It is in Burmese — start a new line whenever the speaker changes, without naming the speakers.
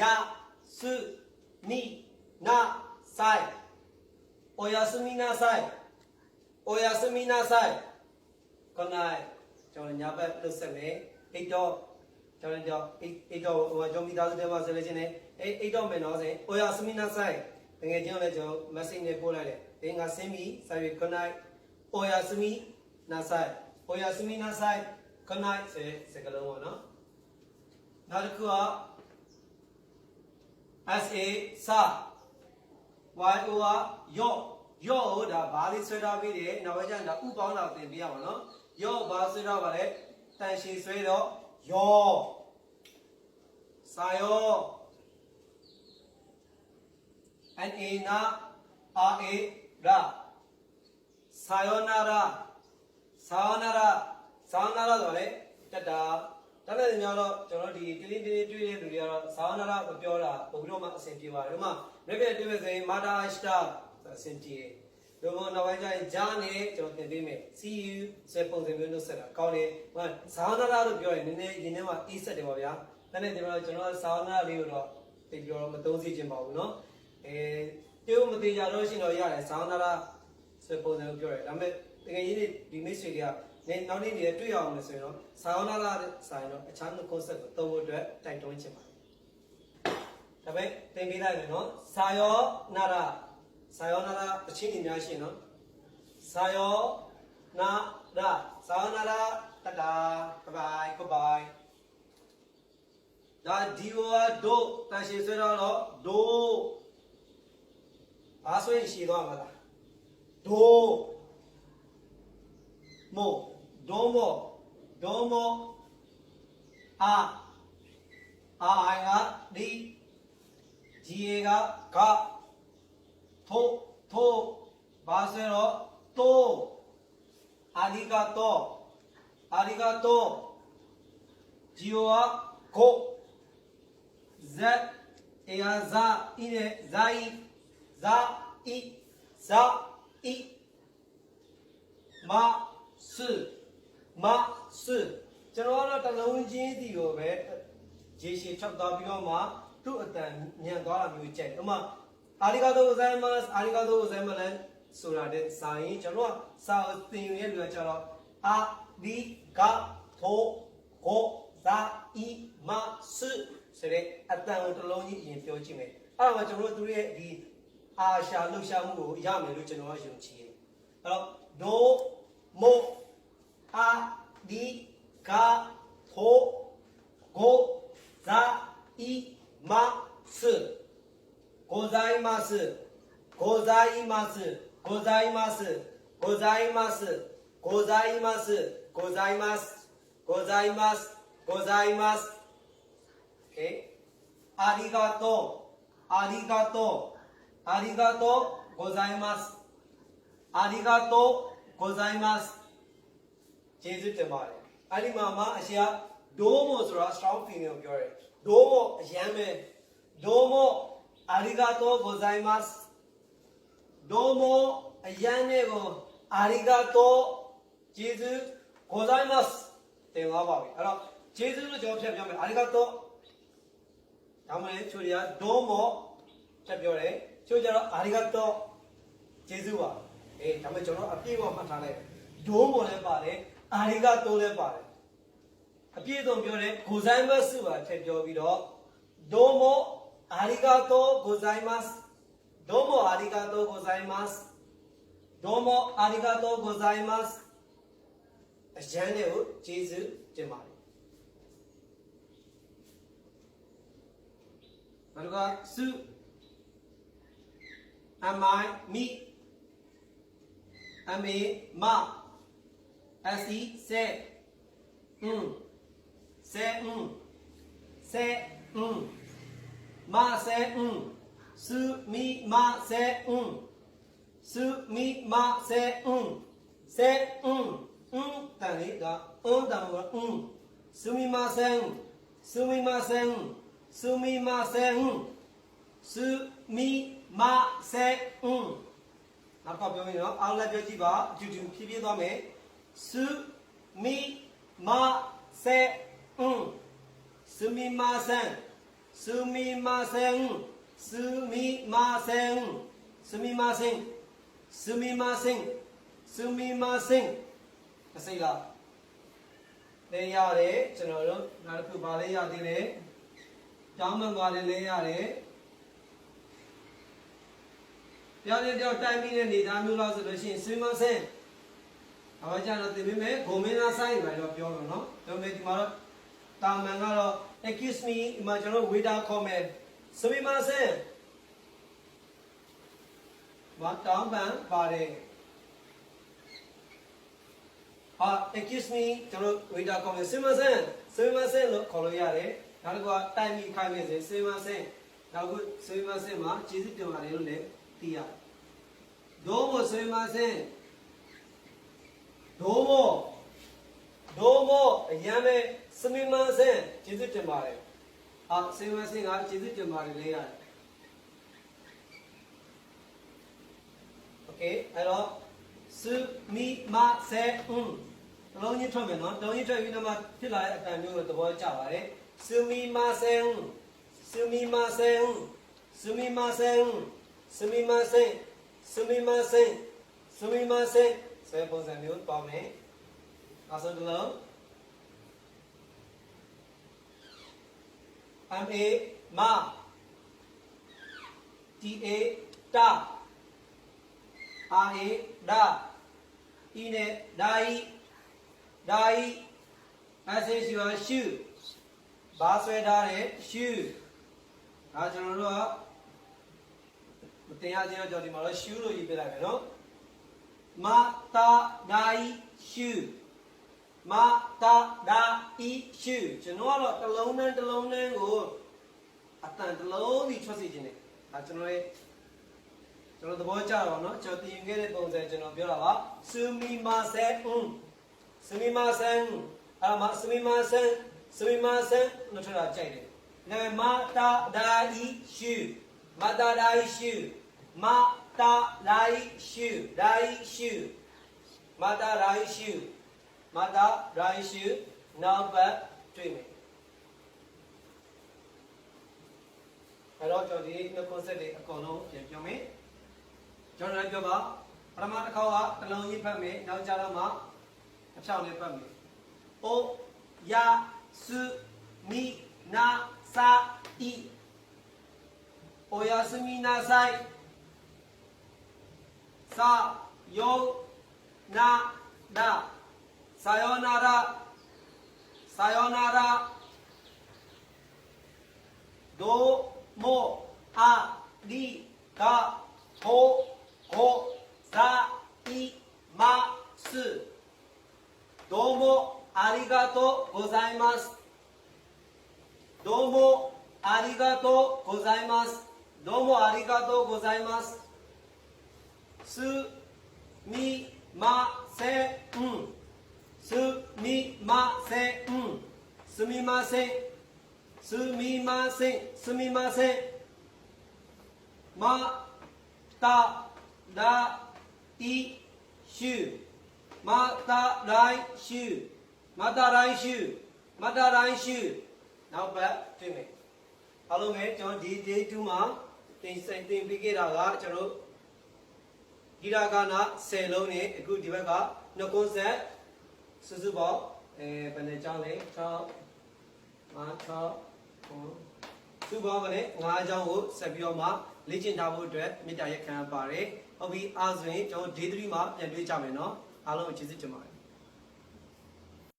ယာစုနီနာဆိုင်အိုယာစမီနာဆိုင်အိုယာစမီနာဆိုင်ခနိုင်းကျွန်တော်ညာဘက်လှုပ်ဆက်မယ်အိတ်တော့ကျွန်တော်ကြောင့်အိတ်တော့ဟိုကျောင်းမိသားစုတွေမှာဆက်လက်ချင်းနေအိတ်အိတ်တော့မယ်နော်ဆိုင်အိုယာစမီနာဆိုင်တကယ်ကျွန်တော်လည်းကျွန်တော် message နဲ့ပို့လိုက်တယ်ဒီငါဆင်းပြီဆိုင်ခနိုင်းအိုယာစမီနာဆိုင်အိုယာစမီနာဆိုင်ခနိုင်းဆိုစကလုံးပေါ့နော်နောက်တစ်ခုက S A စာ Y O ကယော့ယော့ဟိုဒါဘာလေးဆွဲထားပြီးတယ်နောက်ဘက်ကျရင်ဒါဥပေါင်းတာသင်ပြရမှာနော်ယော့ဘာဆွဲထားပါလဲတန်ရှည်ဆွဲတော့ယော့စာယော့ N A နာ R A ရာစာယောနာရာစာယောနာရာစာယောနာရာဆိုလေတက် တတ်တဲ့လူများတော့ကျွန်တော်ဒီကလေးကလေးတွေ့တဲ့လူတွေကတော့ဇာဝနာရမပြောတာပုံပြီးတော့မှအဆင်ပြေပါတယ်။ဒီမှာရက်ပြတွေ့မဲ့ဆိုရင်မာတာစတာအဆင်ပြေဒီမှာနောက်ပိုင်းကျရင်ဂျာနေကျွန်တော်သင်ပေးမယ် see you ဆိုပုံစံမျိုးနှုတ်ဆက်တာကောင်းတယ်။ဟိုဇာဝနာရလို့ပြောရင်နည်းနည်းရင်းနှီးမှအေးဆက်တယ်ပါဗျာ။ဒါနဲ့ကျွန်တော်ကျွန်တော်ဇာဝနာလေးကိုတော့သိပြီးတော့မသုံးစီခြင်းပါဘူးနော်။အဲတိုးမသေးကြတော့ရှင်တော့ရတယ်ဇာဝနာရဆိုပုံစံမျိုးပြောတယ်။ဒါပေမဲ့တကယ်ကြီးဒီမိတ်ဆွေတွေက နေနောက်နေ့တွေတွေ့ရအောင်လို့ဆိုရင်တော့ဇာဝနာရာဆိုင်တော့အခြားတစ် concept ကိုသုံးဖို့အတွက်တိုက်တွန်းချင်ပါတယ်ဒါပေမဲ့သင်ပေးလိုက်မယ်နော်ဇာယောနာရာဇာယောနာရာအချင်းကြီးများရှင်နော်စာယောနာရာစာယောနာရာတတာဘိုင်ဘိုင်ဘိုင်ဒါဒီဝါဒိုတန်ရှည်ဆွဲတော့တော့ဒိုဘာဆွဲရှည်သွားမှာလားဒိုမို どうも。どうも。あ。あいがり。じえがか。ととばせろと。ありがとう。ありがとう。じおはこ。ぜえやざいねざい。ざい。ざい。ます。 မဆူကျွန်တော်ကတော့တလုံးချင်းစီကိုပဲရေရှည်ချက်သွားပြီးတော့မှသူ့အတန်ညံသွားတာမျိုးကြိုက်ဥပမာအာလီဂါတိုဂိုဇိုင်မတ်အာလီဂါတိုဂိုဇိုင်မတ်လည်းဆိုတာတဲ့စာရင်ကျွန်တော်ကစာအသင်ရဲ့လူကကျတော့အာလီဂါတိုဂိုဇာအီမဆူဆိုတဲ့အတန်ကိုတစ်လုံးကြီးအရင်ပြောကြည့်မယ်အဲ့ဒါမှကျွန်တော်တို့သူရဲ့ဒီအာရှာလှုပ်ရှားမှုကိုရမယ်လို့ကျွန်တော်ကယုံကြည်တယ်အဲ့တော့ဒိုမို ます。ございます。ございます。ございます。ございます。ございます。ございます。ございます。え？ありがとう。ありがとう。ありがとう。ございます。ありがとう。ございます。ကျေးဇူးတままပါတယ်အဲ့ဒီမှာမှအရှေ့ကどうも အာရီဂါတိုဂိုဇိုင်မတ်ဒိုမိုအရန်နဲ့ကိုအာရီဂါတိုကျေးဇူးဂိုဇိုင်မတ်တင်သွားပါပြီအဲ့တော့ကျေးဇူးလို့ကျွန်တော်ဖြတ်ပြောမယ်အာရီဂါတိုဒါမှလည်းချိုရီယာဒိုမိုဖြတ်ပြောတယ်ချိုကျတော့အာရီဂါတိုကျေးဇူးပါအေးဒါမှကျွန်တော်အပြည့်အဝမှတ်ထားလိုက်ဒိုမိုလည်းပါတယ်အာရီဂါတိုလည်းပါတယ်အပြည့်အစုံပြောတယ်ဂိုဇိုင်မတ်စုပါထည့်ပြောပြီးတော့ဒိုမို ありがとうございます。どうもありがとうございます。どうもありがとうございます。ジャネウ、チーズ、ジェマリ。あれが、す、あまい、み、あみ、ま、あし、せ、うん、せ、うん、せ、うん。 မဆဲအင်းစုမိမဆဲအင်းစုမိမဆဲအင်းဆဲအင်းအင်းတန်လေးကအင်းတန်ကအင်းစုမိမဆဲအင်းစုမိမဆဲအင်းစုမိမဆဲအင်းစုမိမဆဲအင်းနောက်တစ်ခါပြောရင်တော့အားလည်းပြောကြည့်ပါအတူတူဖြည်းဖြည်းသွားမယ်စုမိမဆဲအင်းစုမိမဆဲ စူမီမာဆင်စူမီမာဆင်စူမီမာဆင်စူမီမာဆင်စူမီမာဆင်မစိလားလဲရတယ်ကျွန်တော်တို့နောက်တစ်ခုပါလဲရသေးတယ်ကြောင်းမန်ကလည်းလဲရတယ်ပြောင်းလဲပြောင်းတိုင်းပြီးတဲ့နေသားမျိုးလားဆိုလို့ရှိရင်စူမီမာဆင်အမကြတော့သင်ပေးမယ်ဂုံမင်းသားဆိုင်ပဲတော့ပြောလို့နော်ကျွန်တော်ဒီမှာတော့ တာမန်ကတော့ excuse me ဒီမှာကျွန်တော် waiter ခေါ်မယ်すみませんဘာတောင်းပန်ပါတယ်ဟာ excuse me ကျွန်တော် waiter ခေါ်မယ်すみませんすみませんလို့ခေါ်လို့ရတယ်နောက်တစ်ခုကတိုင်ပြီးခိုင်းမယ်ဆိုすみませんနောက်ခုすみませんမှာကျေးဇူးတင်ပါတယ်လို့လည်းသိရတယ်どうもすみませんどうもどうもအ စမီမန်ဆင်ကျေးဇူးတင်ပါတယ်။ဟာစမီမန်ဆင်ကကျေးဇူးတင်ပါတယ်လေးရတယ်။ Okay အဲ့တော့စမီမန်ဆင်ဦးတလုံးကြီးထွက်မယ်နော်။တလုံးကြီးထွက်ပြီးတော့မှဖြစ်လာတဲ့အတန်မျိုးကိုသဘောကျပါတယ်။စမီမန်ဆင်စမီမန်ဆင်စမီမန်ဆင်စမီမန်ဆင်စမီမန်ဆင်စမီမန်ဆင်ဆယ်ပုံစံမျိုးပေါင်းမယ်။အဆုံးတလုံး M A မ T A တာ R A ဒါ E နဲ့ဒါဤဒါဤ S H U ရှုဘာဆွဲထားတဲ့ရှုဒါကျွန်တော်တို့ကမတင်ရသေးတော့ကြော်ဒီမှာတော့ရှုလို့ရေးပြလိုက်မယ်နော်မတာဒါဤရှု မတာဒါဤရှုကျွန်တော်ကတော့တစ်လုံးနဲ့တစ်လုံးနဲ့ကိုအတန်တစ်လုံးစီထွက်စီခြင်းနဲ့ဒါကျွန်တော်ရဲ့ကျွန်တော်သဘောကျတော့เนาะကျွန်တော်တင်ခဲ့တဲ့ပုံစံကျွန်တော်ပြောတာပါစူမီမာဆန်စူမီမာဆန်အမစူမီမာဆန်စူမီမာဆန်လို့ထတာကြိုက်တယ်ဒါပေမဲ့မာတာဒါဤရှုမာတာဒါဤရှုမာတာဒါဤရှုဒါဤရှုမာတာဒါဤရှု မာတာဒါဤရှုနောက်ပတ်တွေ့မယ်အဲ့တော့ကျွန်တော်ဒီနှစ် concept တွေအကုန်လုံးပြန်ပြောမယ်ကျွန်တော်လည်းပြောပါပထမတစ်ခေါက်ကတစ်လုံးကြီးဖတ်မယ်နောက်ကြတော့မှအဖြောင်းလေးဖတ်မယ်အိုယာစုမီနာစာဤအိုယာစုမီနာဆိုင်စာယောနာ さよなら。さよなら。どうもありがとうございます。どうもありがとうございます。どうもありがとうございます。どうもありがとうございます。すみません。すみませんすみませんすみませんすみませんまた来週また来週また来週また来週နောက်ပတ်တွေ့မယ်အားလုံးပဲကျွန်တော်ဒီ day 2မှာတင်ဆက်တင်ပြခဲ့တာကကျွန်တော်ဒီရာကနာ10လုံးနဲ့အခုဒီဘက်ကနှစ်ကွန်းဆက် စုစုပေါင်းအဲဘယ်နဲ့ကြောင်းလဲ6 5 6 9စုပေါင်းကလည်း9ကြောင်းကိုဆက်ပြီးတော့မှလေ့ကျင့်ထားဖို့အတွက်မေတ္တာရက်ခံပါတယ်ဟုတ်ပြီအားဆိုရင်ကျွန်တော် day 3မှာပြန်တွေ့ကြမယ်နော်အားလုံးကိုကျေးဇူးတင်ပါတယ်